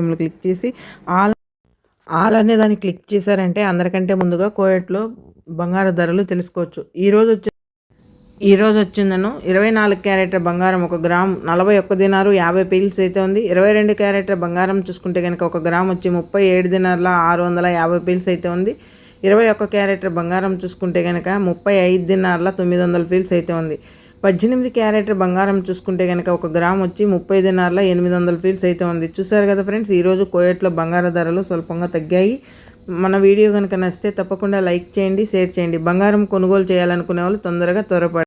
సిమ్లు click చేసి all all అనే దాన్ని క్లిక్ చేశారంటే అందరికంటే ముందుగా కోయట్లో బంగారు ధరలు తెలుసుకోవచ్చు. ఈరోజు వచ్చి ఈరోజు వచ్చిందను. ఇరవై నాలుగు క్యారెట్ బంగారం ఒక గ్రామ్ నలభై ఒక్క దినారు యాభై పీల్స్ అయితే ఉంది. ఇరవై రెండు క్యారెట్ బంగారం చూసుకుంటే కనుక ఒక గ్రామ్ వచ్చి ముప్పై ఏడు దినార్ల ఆరు వందల యాభై పీల్స్ అయితే ఉంది. ఇరవై ఒక్క క్యారెట్ బంగారం చూసుకుంటే కనుక ముప్పై ఐదు దినార్ల తొమ్మిది వందల పీల్స్ అయితే ఉంది. పద్దెనిమిది క్యారెట్ బంగారం చూసుకుంటే కనుక ఒక గ్రామ్ వచ్చి ముప్పై దినార్ల ఎనిమిది వందల ఫీల్స్ అయితే ఉంది. చూసారు కదా ఫ్రెండ్స్ ఈరోజు కోయట్లో బంగారు ధరలు స్వల్పంగా తగ్గాయి. మన వీడియో కనుక నచ్చితే తప్పకుండా లైక్ చేయండి షేర్ చేయండి. బంగారం కొనుగోలు చేయాలనుకునే వాళ్ళు తొందరగా త్వరపడి